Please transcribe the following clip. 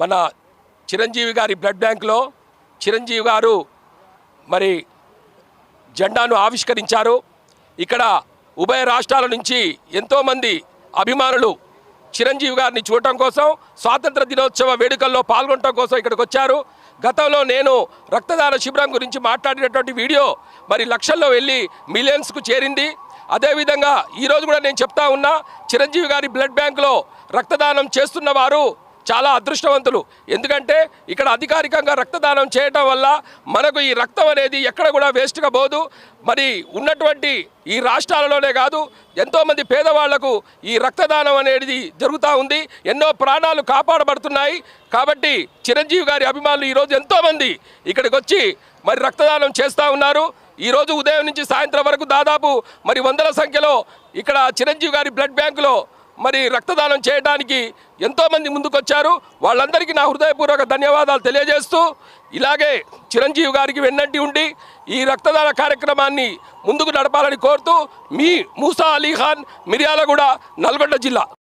మన చిరంజీవి గారి బ్లడ్ బ్యాంక్లో చిరంజీవి గారు మరి జెండాను ఆవిష్కరించారు. ఇక్కడ ఉభయ రాష్ట్రాల నుంచి ఎంతోమంది అభిమానులు చిరంజీవి గారిని చూడటం కోసం స్వాతంత్ర దినోత్సవ వేడుకల్లో పాల్గొనడం కోసం ఇక్కడికి వచ్చారు. గతంలో నేను రక్తదాన శిబిరం గురించి మాట్లాడినటువంటి వీడియో మరి లక్షల్లో వెళ్ళి మిలియన్స్కు చేరింది. అదేవిధంగా ఈరోజు కూడా నేను చెప్తా ఉన్నా చిరంజీవి గారి బ్లడ్ బ్యాంక్లో రక్తదానం చేస్తున్న వారు చాలా అదృష్టవంతులు. ఎందుకంటే ఇక్కడ అధికారికంగా రక్తదానం చేయటం వల్ల మనకు ఈ రక్తం అనేది ఎక్కడ కూడా వేస్ట్గా పోదు. మరి ఉన్నటువంటి ఈ రాష్ట్రాలలోనే కాదు ఎంతోమంది పేదవాళ్ళకు ఈ రక్తదానం అనేది జరుగుతూ ఉంది. ఎన్నో ప్రాణాలు కాపాడబడుతున్నాయి. కాబట్టి చిరంజీవి గారి అభిమానులు ఈరోజు ఎంతోమంది ఇక్కడికి వచ్చి మరి రక్తదానం చేస్తూ ఉన్నారు. ఈరోజు ఉదయం నుంచి సాయంత్రం వరకు దాదాపు మరి వందల సంఖ్యలో ఇక్కడ చిరంజీవి గారి బ్లడ్ బ్యాంకులో మరి రక్తదానం చేయడానికి ఎంతోమంది ముందుకొచ్చారు. వాళ్ళందరికీ నా హృదయపూర్వక ధన్యవాదాలు తెలియజేస్తూ ఇలాగే చిరంజీవి గారికి వెన్నంటి ఉండి ఈ రక్తదాన కార్యక్రమాన్ని ముందుకు నడపాలని కోరుతూ మీ మూసా అలీఖాన్ మిర్యాలగూడ నల్గొండ జిల్లా.